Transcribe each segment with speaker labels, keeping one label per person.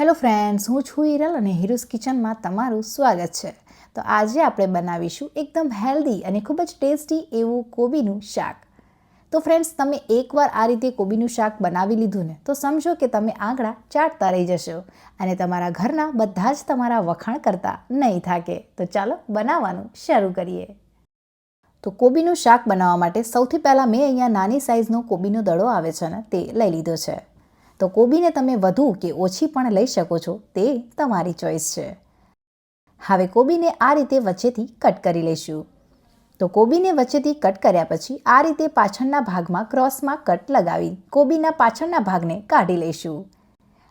Speaker 1: Hello friends, હું છું હિરલ અને હિરુસ કિચનમાં તમારું સ્વાગત છે. તો આજે આપણે બનાવીશું એકદમ હેલ્ધી અને ખૂબ જ ટેસ્ટી એવું કોબીનું શાક. તો ફ્રેન્ડ્સ, તમે એકવાર આ રીતે કોબીનું શાક બનાવી લીધું ને, તો સમજો કે તમે આંગળા ચાટતા રહી જશો અને તમારા ઘરના બધા જ તમારા વખાણ કરતા નહીં થાકે. તો ચાલો બનાવવાનું શરૂ કરીએ. તો કોબીનું શાક બનાવવા માટે સૌથી પહેલાં મેં અહીંયા નાની સાઇઝનો કોબીનો દડો આવે છે ને, તે લઈ લીધો છે. તો કોબીને તમે વધુ કે ઓછી પણ લઈ શકો છો તે તમારી ચોઈસ છે. હવે કોબીને આ રીતે વચ્ચેથી કટ કરી લઈશું. તો કોબીને વચ્ચેથી કટ કર્યા પછી આ રીતે પાછળના ભાગમાં ક્રોસમાં કટ લગાવી કોબીના પાછળના ભાગને કાઢી લઈશું.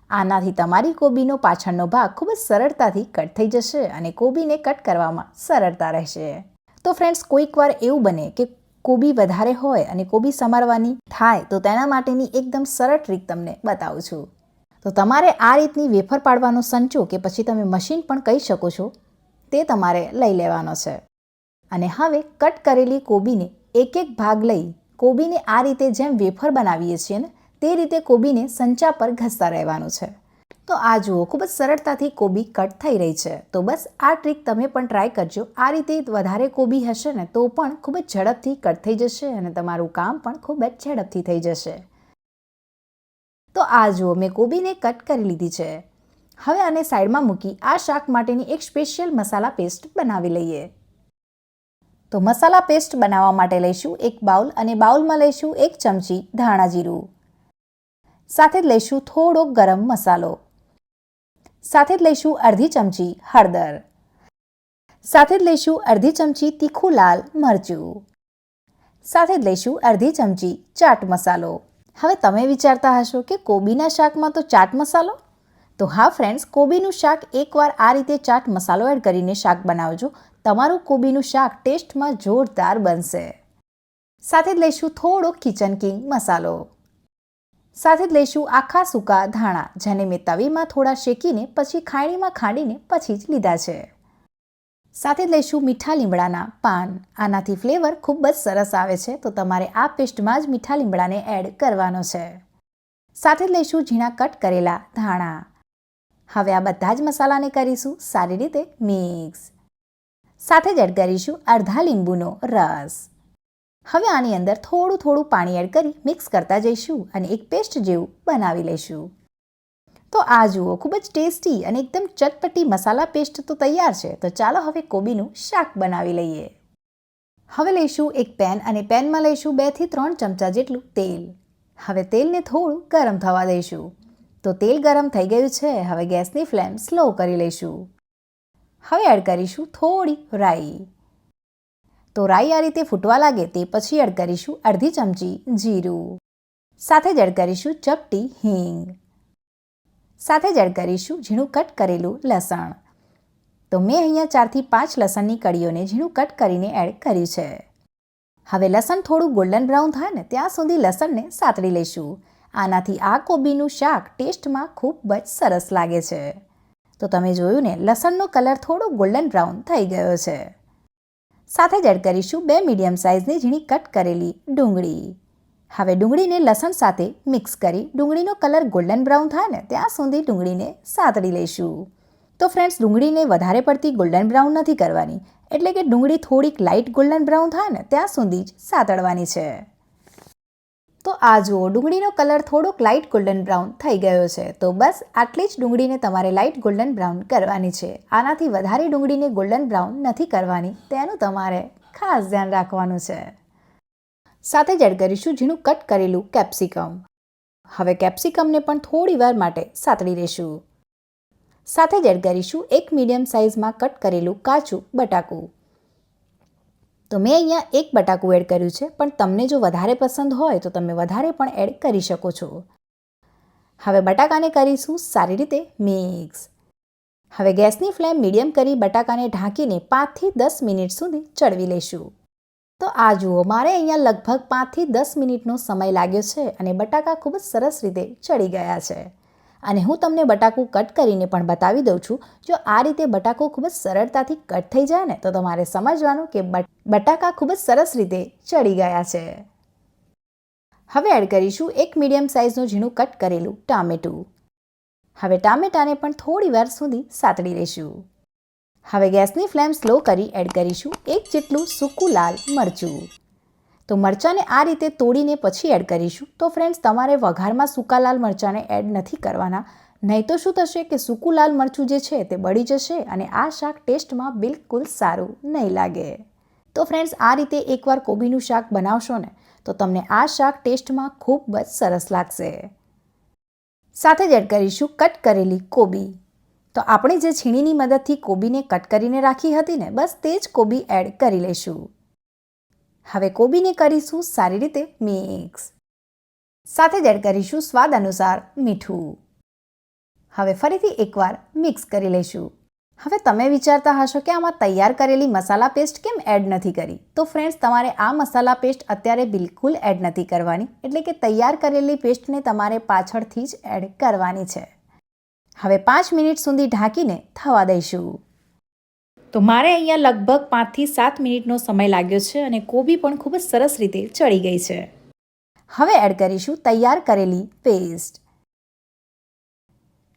Speaker 1: આનાથી તમારી કોબીનો પાછળનો ભાગ ખૂબ જ સરળતાથી કટ થઈ જશે અને કોબીને કટ કરવામાં સરળતા રહેશે. તો ફ્રેન્ડ્સ, કોઈક વાર એવું બને કે કોબી વધારે હોય અને કોબી સમારવાની થાય, તો તેના માટેની એકદમ સરળ ટ્રીક તમને બતાવું છું. તો તમારે આ રીતની વેફર પાડવાનો સંચો કે પછી તમે મશીન પણ કહી શકો છો, તે તમારે લઈ લેવાનો છે. અને હવે કટ કરેલી કોબીને એક એક ભાગ લઈ કોબીને આ રીતે જેમ વેફર બનાવીએ છીએ ને, તે રીતે કોબીને સંચા પર ઘસતા રહેવાનું છે. તો આ જુઓ, ખૂબ જ સરળતાથી કોબી કટ થઈ રહી છે. તો બસ આ ટ્રીક તમે પણ ટ્રાય કરજો. આ રીતે વધારે કોબી હશે ને, તો પણ ખૂબ જ ઝડપથી કટ થઈ જશે અને તમારું કામ પણ ખૂબ જ ઝડપથી થઈ જશે. તો આ જુઓ, મેં કોબીને કટ કરી લીધી છે. હવે આને સાઈડમાં મૂકી આ શાક માટેની એક સ્પેશિયલ મસાલા પેસ્ટ બનાવી લઈએ. તો મસાલા પેસ્ટ બનાવવા માટે લઈશું એક બાઉલ અને બાઉલમાં લઈશું એક ચમચી ધાણા જીરું. સાથે જ લઈશું થોડો ગરમ મસાલો. સાથે જ લઈશું અડધી ચમચી હળદર. સાથે જ લઈશું અડધી ચમચી તીખું લાલ મરચું. સાથે જ લઈશું અડધી ચમચી ચાટ મસાલો. હવે તમે વિચારતા હશો કે કોબીના શાકમાં તો ચાટ મસાલો? તો હા ફ્રેન્ડ્સ, કોબીનું શાક એકવાર આ રીતે ચાટ મસાલો એડ કરીને શાક બનાવજો. તમારું કોબીનું શાક ટેસ્ટમાં જોરદાર બનશે. સાથે જ લઈશું થોડો કિચન કિંગ મસાલો. સાથે જ લઈશું આખા સૂકા ધાણા, જેને મેં તવીમાં થોડા શેકીને પછી ખાયણીમાં ખાંડીને પછી જ લીધા છે. સાથે જ લઈશું મીઠા લીમડાના પાન. આનાથી ફ્લેવર ખૂબ જ સરસ આવે છે, તો તમારે આ પેસ્ટમાં જ મીઠા લીમડાને એડ કરવાનો છે. સાથે જ લઈશું ઝીણા કટ કરેલા ધાણા. હવે આ બધા જ મસાલાને કરીશું સારી રીતે મિક્સ. સાથે જ એડ કરીશું અડધા લીંબુનો રસ. હવે આની અંદર થોડું થોડું પાણી એડ કરી મિક્સ કરતા જઈશું અને એક પેસ્ટ જેવું બનાવી લઈશું. તો આ જુઓ, ખૂબ જ ટેસ્ટી અને એકદમ ચટપટી મસાલા પેસ્ટ તો તૈયાર છે. તો ચાલો હવે કોબીનું શાક બનાવી લઈએ. હવે લઈશું એક પેન અને પેનમાં લઈશું બેથી ત્રણ ચમચા જેટલું તેલ. હવે તેલને થોડું ગરમ થવા દઈશું. તો તેલ ગરમ થઈ ગયું છે. હવે ગેસની ફ્લેમ સ્લો કરી લઈશું. હવે એડ કરીશું થોડી રાઈ. તો રાઈ આ રીતે ફૂટવા લાગે તે પછી એડ કરીશું અડધી ચમચી જીરું. સાથે જ એડ કરીશું ચપટી હિંગ. સાથે જ એડ કરીશું ઝીણું કટ કરેલું લસણ. તો મેં અહીંયા ચારથી પાંચ લસણની કળીઓને ઝીણું કટ કરીને એડ કર્યું છે. હવે લસણ થોડું ગોલ્ડન બ્રાઉન થાય ને ત્યાં સુધી લસણને સાતળી લઈશું. આનાથી આ કોબીનું શાક ટેસ્ટમાં ખૂબ જ સરસ લાગે છે. તો તમે જોયું ને, લસણનો કલર થોડો ગોલ્ડન બ્રાઉન થઈ ગયો છે. સાથે જ એડ કરીશું બે મીડિયમ સાઇઝની ઝીણી કટ કરેલી ડુંગળી. હવે ડુંગળીને લસણ સાથે મિક્સ કરી ડુંગળીનો કલર ગોલ્ડન બ્રાઉન થાય ને ત્યાં સુધી ડુંગળીને સાતળી લઈશું. તો ફ્રેન્ડ્સ, ડુંગળીને વધારે પડતી ગોલ્ડન બ્રાઉન નથી કરવાની. એટલે કે ડુંગળી થોડીક લાઇટ ગોલ્ડન બ્રાઉન થાય ને ત્યાં સુધી જ સાતડવાની છે. આ જુઓ, ડુંગળીનો કલર થોડોક લાઇટ ગોલ્ડન બ્રાઉન થઈ ગયો છે. તો બસ, આટલી જ ડુંગળીને તમારે લાઇટ ગોલ્ડન બ્રાઉન કરવાની છે. આનાથી વધારે ડુંગળીને ગોલ્ડન બ્રાઉન નથી કરવાની. તેનું તમારે ખાસ ધ્યાન રાખવાનું છે. સાથે જ એડ કરીશું ઝીણું કટ કરેલું કેપ્સિકમ હવે કેપ્સિકમને પણ થોડી વાર માટે સાતળી લેશું. સાથે જ એડ કરીશું એક મીડિયમ સાઇઝમાં કટ કરેલું કાચું બટાકું. તો મેં અહીંયા એક બટાકું એડ કર્યું છે, પણ તમને જો વધારે પસંદ હોય તો તમે વધારે પણ એડ કરી શકો છો. હવે બટાકાને કરીશું સારી રીતે મિક્સ. હવે ગેસની ફ્લેમ મીડિયમ કરી બટાકાને ઢાંકીને પાંચથી દસ મિનિટ સુધી ચડવી લઈશું. તો આ જુઓ, મારે અહીંયા લગભગ પાંચથી દસ મિનિટનો સમય લાગ્યો છે અને બટાકા ખૂબ જ સરસ રીતે ચડી ગયા છે. અને હું તમને બટાકું કટ કરીને પણ બતાવી દઉં છું. જો આ રીતે બટાકું ખૂબ જ સરળતાથી કટ થઈ જાય ને, તો તમારે સમજવાનું કે બટાકા ખૂબ જ સરસ રીતે ચડી ગયા છે. હવે એડ કરીશું એક મીડિયમ સાઇઝનું ઝીણું કટ કરેલું ટામેટું. હવે ટામેટાને પણ થોડી વાર સુધી સાતડી લઈશું હવે ગેસની ફ્લેમ સ્લો કરી એડ કરીશું એક જેટલું સૂકું લાલ મરચું. તો મરચાંને આ રીતે તોડીને પછી એડ કરીશું. તો ફ્રેન્ડ્સ તમારે વઘારમાં સૂકા લાલ મરચાંને એડ નથી કરવાના. નહીં તો શું થશે કે સૂકું લાલ મરચું જે છે તે બળી જશે અને આ શાક ટેસ્ટમાં બિલકુલ સારું નહીં લાગે. તો ફ્રેન્ડ્સ આ રીતે એકવાર કોબીનું શાક બનાવશો ને, તો તમને આ શાક ટેસ્ટમાં ખૂબ જ સરસ લાગશે. સાથે જ એડ કરીશું કટ કરેલી કોબી. તો આપણે જે છીણીની મદદથી કોબીને કટ કરીને રાખી હતી ને, બસ તે જ કોબી એડ કરી લઈશું. હવે કોબીને કરીશું સારી રીતે મિક્સ. સાથે જ એડ કરીશું સ્વાદ અનુસાર મીઠું. હવે ફરીથી એકવાર મિક્સ કરી લઈશું. હવે તમે વિચારતા હશો કે આમાં તૈયાર કરેલી મસાલા પેસ્ટ કેમ એડ નથી કરી? તો ફ્રેન્ડ્સ તમારે આ મસાલા પેસ્ટ અત્યારે બિલકુલ એડ નથી કરવાની. એટલે કે તૈયાર કરેલી પેસ્ટને તમારે પાછળથી જ એડ કરવાની છે. હવે પાંચ મિનિટ સુધી ઢાંકીને થવા દઈશું. તો મારે અહીંયા લગભગ પાંચથી સાત મિનિટનો સમય લાગ્યો છે અને કોબી પણ ખૂબ જ સરસ રીતે ચડી ગઈ છે. હવે એડ કરીશું તૈયાર કરેલી પેસ્ટ.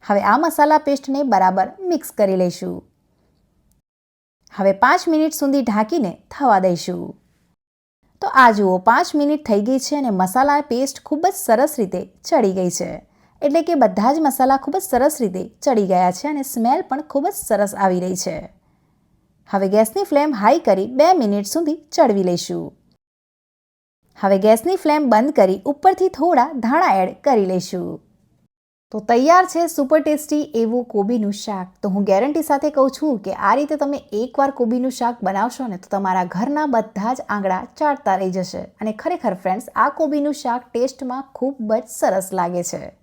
Speaker 1: હવે આ મસાલા પેસ્ટને બરાબર મિક્સ કરી લઈશું. હવે પાંચ મિનિટ સુધી ઢાંકીને થવા દઈશું. તો આ જુઓ, પાંચ મિનિટ થઈ ગઈ છે અને મસાલા પેસ્ટ ખૂબ જ સરસ રીતે ચડી ગઈ છે. એટલે કે બધા જ મસાલા ખૂબ જ સરસ રીતે ચડી ગયા છે અને સ્મેલ પણ ખૂબ જ સરસ આવી રહી છે. હવે ગેસની ફ્લેમ હાઈ કરી બે મિનિટ સુધી ચડવી લઈશું. હવે ગેસની ફ્લેમ બંધ કરી ઉપરથી થોડા ધાણા એડ કરી લઈશું. તો તૈયાર છે સુપર ટેસ્ટી એવું કોબીનું શાક. તો હું ગેરંટી સાથે કહું છું કે આ રીતે તમે એકવાર કોબીનું શાક બનાવશો ને તો તમારા ઘરના બધા જ આંગળા ચાટતા રહી જશે. અને ખરેખર ફ્રેન્ડ્સ આ કોબીનું શાક ટેસ્ટમાં ખૂબ જ સરસ લાગે છે.